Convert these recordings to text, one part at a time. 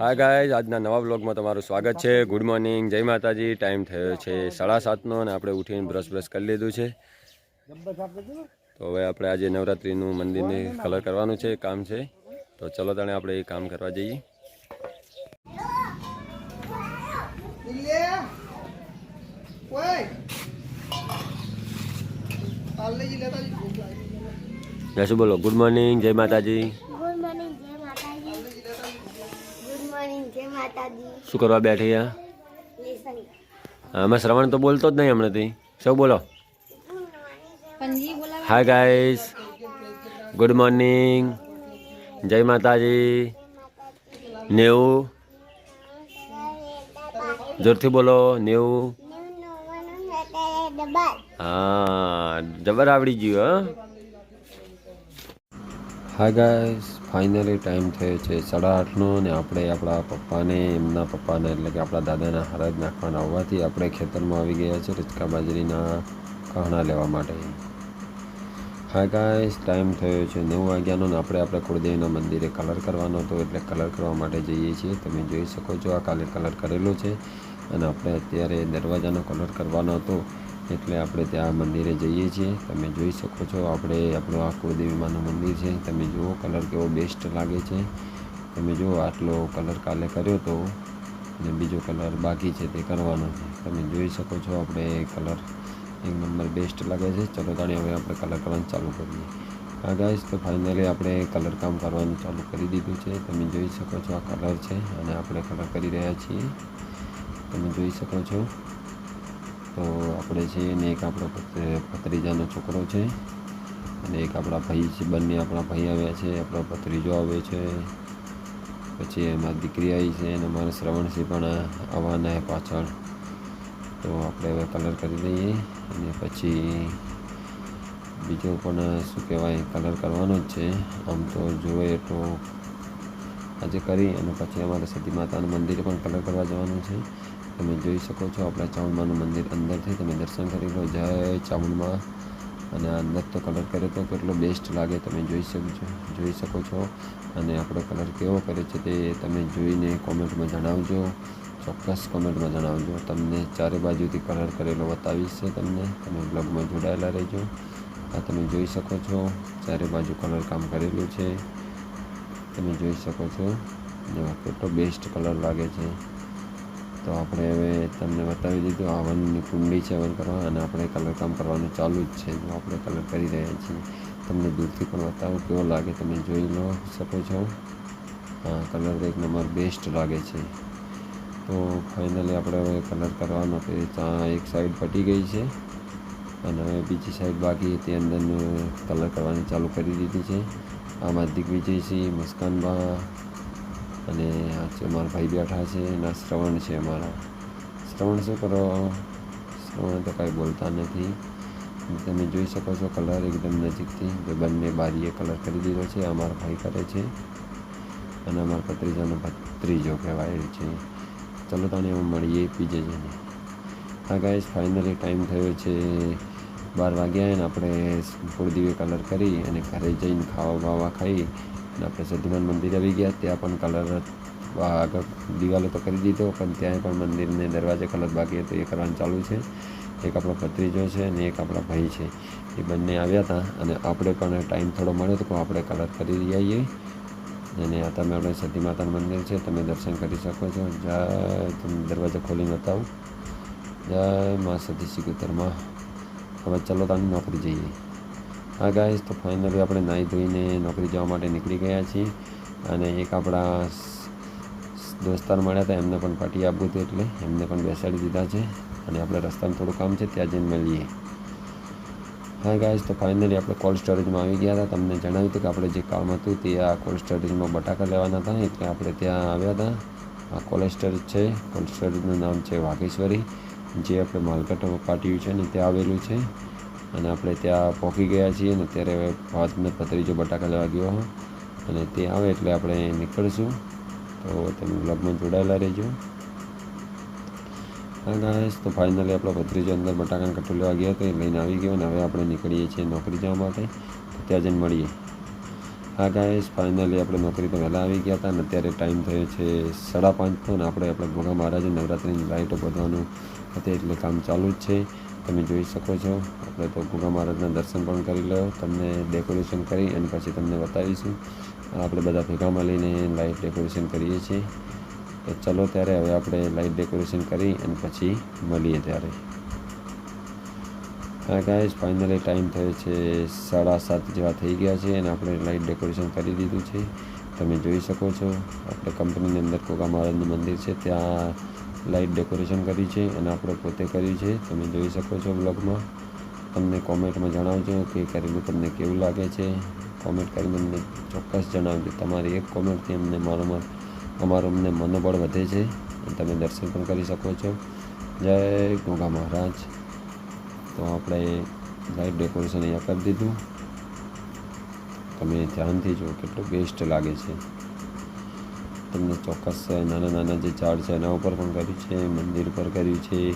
હા ગાય આજના નવા બ્લોગમાં તમારું સ્વાગત છે. ગુડ મોર્નિંગ જય માતાજી. ટાઈમ થયો છે સાડા સાતનો અને આપણે ઉઠીને બ્રશ બ્રશ કરી લીધું છે. તો હવે આપણે આજે નવરાત્રિનું મંદિરને કલર કરવાનું છે કામ છે. તો ચલો તાણે આપણે એ કામ કરવા જઈએ. શું બોલો. ગુડ મોર્નિંગ જય માતાજી. શું કરવા બેઠી આ લેસન આમાં શ્રવણ તો બોલતો જ નહીં હમણાંથી. સૌ બોલો? હાય ગાઈસ ગુડ મોર્નિંગ જય માતાજી. નેવું. જોરથી બોલો નેવું. હા જબર આવડી ગયું હા? હા ગાઈસ ફાઇનલી ટાઈમ થયો છે સાડા આઠનો ને આપણે આપણા પપ્પાને, એમના પપ્પાને એટલે કે આપણા દાદાના હરાજ નાખવાના હોવાથી આપણે ખેતરમાં આવી ગયા છે રચકા બાજરીના કહણા લેવા માટે. હા ગાઈસ ટાઈમ થયો છે નવ વાગ્યાનો ને આપણે આપણે કુળદેવના મંદિરે કલર કરવાનો હતો એટલે કલર કરવા માટે જઈએ છીએ. તમે જોઈ શકો છો આ કાલે કલર કરેલો છે અને આપણે અત્યારે દરવાજાનો કલર કરવાનો હતો. એટલે આપણે ત્યાં મંદિરે જઈએ છીએ. તમે જોઈ શકો છો, આપણે આપણું આ કુળદેવી માનું મંદિર છે. તમે જુઓ, કલર કેવો બેસ્ટ લાગે છે. તમે જુઓ, આટલો કલર કાલે કર્યો તો અને બીજો કલર બાકી છે તે કરવાનો છે. તમે જોઈ શકો છો, આપણે કલર એક નંબર બેસ્ટ લાગે છે. ચલો તાણી હવે આપણે કલર કરવાનું ચાલુ કરીએ. હા ગાઈસ તો ફાઇનલી આપણે કલર કામ કરવાનું ચાલુ કરી દીધું છે. તમે જોઈ શકો છો, આ કલર છે અને આપણે કલર કરી રહ્યા છીએ. તમે જોઈ શકો છો. તો આપણે છીએ ને એક આપણો ભત- ભત્રીજાનો છોકરો છે. અને એક આપણા ભાઈ છે, બંને આપણા ભાઈ આવ્યા છે, આપણો ભત્રીજો આવ્યો છે. પછી એમાં દીકરી આવી છે અને અમારે શ્રવણસિંહ પણ આવવાના છે પાછળ. તો આપણે હવે કલર કરી દઈએ અને પછી બીજો પણ શું કહેવાય કલર કરવાનો જ છે. આમ તો જોઈએ તો આજે કરી અને પછી અમારે સતી માતાનું મંદિરે પણ કલર કરવા જવાનું છે. તમે જોઈ શકો છો, આપણા ચામુંડમાનું મંદિર અંદરથી તમે દર્શન કરી લો, જય ચામુંડમાં અને અંદર તો કલર કર્યો તો કેટલો બેસ્ટ લાગે, તમે જોઈ શકજો, જોઈ શકો છો. અને આપણો કલર કેવો કરે છે તે તમે જોઈને કોમેન્ટમાં જણાવજો, ચોક્કસ કોમેન્ટમાં જણાવજો. તમને ચારે બાજુથી કલર કરેલો બતાવીશ છે તમને, તમે બ્લોગમાં જોડાયેલા રહેજો. આ તમે જોઈ શકો છો, ચારે બાજુ કલર કામ કરેલું છે. તમે જોઈ શકો છો જો કેટલો બેસ્ટ કલર લાગે છે. તો આપણે હવે તમને બતાવી દીધું, આ કુંડી છે વન કરવા અને આપણે કલર કામ કરવાનું ચાલુ જ છે. જો આપણે કલર કરી રહ્યા છીએ, તમને દૂરથી પણ બતાવું કેવો લાગે તમે જોઈ લો શકો છો. હા કલર એક નંબર બેસ્ટ લાગે છે. તો ફાઇનલી આપણે હવે કલર કરવાનો તે ત્યાં એક સાઈડ પટી ગઈ છે અને હવે બીજી સાઈડ બાકી તે અંદરનું કલર કરવાની ચાલુ કરી દીધી છે. આમાં દિગ્વિજયસિંહ મુસ્કાનબા અને આજે મારા ભાઈ બેઠા છે, એના શ્રવણ છે અમારા શ્રવણ શું કરો? શ્રવણ તો કાંઈ બોલતા નથી. તમે જોઈ શકો છો કલર એકદમ નજીકથી. જે બંને બારીએ કલર કરી દીધો છે અમારા ભાઈ કરે છે. અને અમારા ભત્રીજાનો ભત્રીજો કહેવાય છે. ચલો તને મળીએ પીજે જઈને હા ગાઈસ ફાઇનલી ટાઈમ થયો છે બાર વાગ્યા અને આપણે પૂરદીવે કલર કરી અને ઘરે જઈને ખાવા બાવા ખાઈ આપણે સધીમાન મંદિર આવી ગયા. ત્યાં પણ કલર આગળ દિવાલો તો કરી દીધો, પણ ત્યાં પણ મંદિરને દરવાજે કલર બાકી હતો. એ કરવાનું ચાલુ છે. એક આપણો ભત્રીજો છે અને એક આપણા ભાઈ છે. એ બંને આવ્યા હતા અને આપણે પણ ટાઈમ થોડો મળ્યો તો પણ આપણે કલર કરી આવીએ અને આ તમે આપણે સતી માતાનું મંદિર છે, તમે દર્શન કરી શકો છો. જય, તમે દરવાજો ખોલીને બતાવું. જય મા સતી સિકોતરમાં હવે ચલો તમે નોકરી જઈએ. હા ગાઈઝ તો ફાઇનલી આપણે નાહી ધોઈને નોકરી જવા માટે નીકળી ગયા છીએ. અને એક આપણા દોસ્તાર મળ્યા હતા, એમને પણ પાર્ટી આપવું હતું એટલે એમને પણ બેસાડી દીધા છે. અને આપણે રસ્તામાં થોડું કામ છે, ત્યાં જઈને મળીએ. હા ગાઈઝ તો ફાઇનલી આપણે કોલ્ડ સ્ટોરેજમાં આવી ગયા હતા. તમને જણાવ્યું હતું કે આપણે જે કામ હતું તે આ કોલ્ડ સ્ટોરેજમાં બટાકા લેવાના હતા. એટલે આપણે ત્યાં આવ્યા હતા. આ કોલ્ડ સ્ટોરેજ છે કોલ્ડ સ્ટોરેજનું નામ છે વાઘેશ્વરી. જે આપણે માલકટ પાટિયું છે ને, ત્યાં આવેલું છે. અને આપણે ત્યાં પહોંચી ગયા છીએ અને ત્યારે હવે ભાતને પતરીજો બટાકા લેવા ગયો હો. અને તે આવે એટલે આપણે નીકળશું. તો તમે બ્લોગમાં જોડાયેલા રહેજો. ગાઈસ તો ફાઇનલી આપણો ભત્રીજો અંદર બટાકાને કટ્ટું લેવા ગયો હતો એ લઈને આવી ગયો અને હવે આપણે નીકળીએ છીએ નોકરી જવા માટે. ત્યાં જઈને મળીએ. હા ગાઈસ ફાઇનલી આપણે નોકરી તો વહેલા આવી ગયા હતા અને અત્યારે ટાઈમ થયો છે સાડા પાંચનો અને આપણે આપણે ભોગા મહારાજે નવરાત્રિની લાઇટો બધવાનું હતી એટલે કામ ચાલુ જ છે. તમે જોઈ શકો છો. આપણે તો ગુગા મહારાજના દર્શન પણ કરી લો, તમને ડેકોરેશન કરી અને પછી તમને બતાવીશું. આપણે બધા ભેગા મળીને લાઈટ ડેકોરેશન કરીએ છીએ. તો ચલો ત્યારે હવે આપણે લાઈટ ડેકોરેશન કરી અને પછી મળીએ ત્યારે. હા ગાઈઝ ફાઇનલી ટાઈમ થયો છે સાડા સાત જેવા થઈ ગયા છે અને આપણે લાઈટ ડેકોરેશન કરી દીધું છે. તમે જોઈ શકો છો, આપણે કંપનીની અંદર કોકા મહારાજનું મંદિર છે. ત્યાં લાઇટ ડેકોરેશન કરી છે અને આપણે પોતે કર્યું છે. તમે જોઈ શકો છો બ્લોગમાં. તમને કોમેન્ટમાં જણાવજો કે કરેલું તમને કેવું લાગે છે. કોમેન્ટ કરીને અમને ચોક્કસ જણાવજો. તમારી એક કોમેન્ટથી અમને મારો અમારું અમને મનોબળ વધે છે અને તમે દર્શન પણ કરી શકો છો. જય ગોગા મહારાજ. તો આપણે લાઇટ ડેકોરેશન અહીંયા કરી દીધું. તમે ધ્યાનથી જુઓ કેટલું બેસ્ટ લાગે છે. તમને ચોક્કસ નાના નાના જે ઝાડ છે, એના ઉપર પણ કર્યું છે, મંદિર પર કર્યું છે.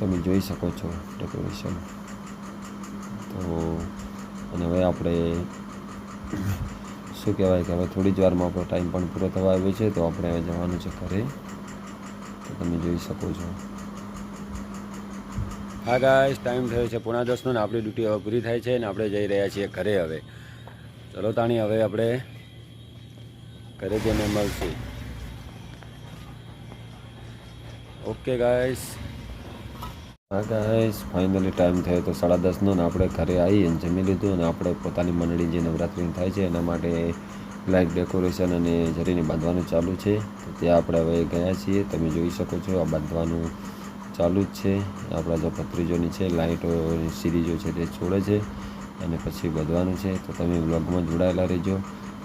તમે જોઈ શકો છો ડેકોરેશન. તો, અને હવે આપણે શું કહેવાય કે હવે થોડી જ વારમાં આપણો ટાઈમ પણ પૂરો થવા આવ્યો છે, તો આપણે હવે જવાનું છે ઘરે. તો તમે જોઈ શકો છો. હા ગાઈસ ટાઈમ થયો છે પોણા દસનો ને આપણી ડ્યુટી હવે પૂરી થાય છે ને આપણે જઈ રહ્યા છીએ ઘરે હવે. ચલો તાણી, હવે આપણે ઘરે જઈને મળશું. ઓકે ગાઈસ હા ગાઈસ ફાઇનલી ટાઈમ થયો તો સાડા દસનો ને આપણે ઘરે આવી અને જમી લીધું અને આપણે પોતાની મંડળી જે નવરાત્રિ થાય છે એના માટે લાઇટ ડેકોરેશન અને જરીને બાંધવાનું ચાલુ છે. તો ત્યાં આપણે હવે ગયા છીએ. તમે જોઈ શકો છો આ બાંધવાનું ચાલુ જ છે. આપણા જો ભત્રીજોની છે લાઇટો સિરીજો છે તે છોડે છે. અને પછી બધવાનું છે, તો તમે વ્લોગમાં જોડાયેલા રહેજો.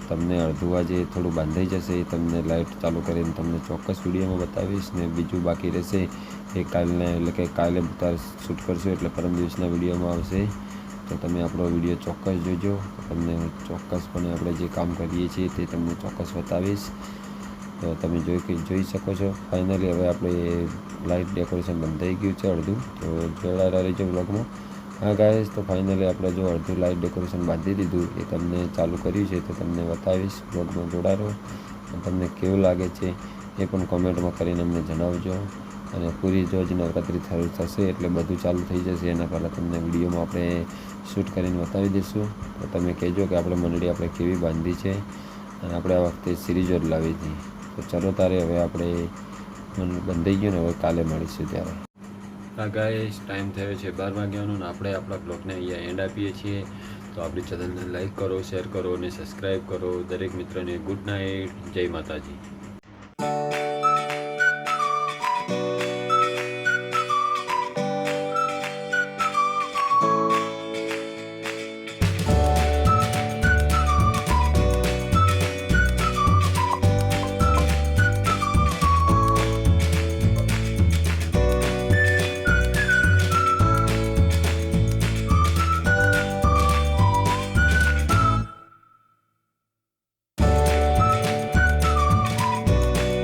તમને અડધું આજે થોડું બાંધાઈ જશે, એ તમને લાઇટ ચાલુ કરીને તમને ચોક્કસ વિડીયોમાં બતાવીશ ને બીજું બાકી રહેશે. એ કાલને, એટલે કે કાલે બતા શૂટ કરશું એટલે પરમ દિવસના વિડીયોમાં આવશે. તો તમે આપણો વીડિયો ચોક્કસ જોજો. તમને ચોક્કસપણે આપણે જે કામ કરીએ છીએ તે તમને ચોક્કસ બતાવીશ. તો તમે જોઈ જોઈ શકો છો. ફાઇનલી હવે આપણે લાઇટ ડેકોરેશન બંધાઈ ગયું છે અડધું. તો જોડાયેલા રહેજો બ્લોગમાં હા ગાઈસ તો ફાઇનલી આપણે જો અડધું લાઇટ ડેકોરેશન બાંધી દીધું, એ તમને ચાલુ કર્યું છે, તો તમને બતાવીશ બ્લોગમાં જોડાડો તમને કેવું લાગે છે, એ પણ કોમેન્ટમાં કરીને અમને જણાવજો. અને પૂરી જો જ નવરાત્રિ થયું થશે, એટલે બધું ચાલુ થઈ જશે, એના પહેલાં તમને વિડીયોમાં આપણે શૂટ કરીને બતાવી દઈશું. તો તમે કહેજો કે આપણે મંડળી આપણે કેવી બાંધી છે. અને આપણે આ વખતે સિરીઝો જ લાવી હતી. તો ચલો તારે હવે આપણે બંધાઈ ગયું ને, હવે કાલે મળીશું ત્યારે. ગાઈસ ટાઈમ થયો છે બાર વાગ્યાનો અને આપણે આપણા બ્લોગને અહીંયા એન્ડ આપીએ છીએ. તો આપણી ચેનલને લાઈક કરો શેર કરો અને સબસ્ક્રાઈબ કરો. દરેક મિત્રને ગુડ નાઇટ જય માતાજી.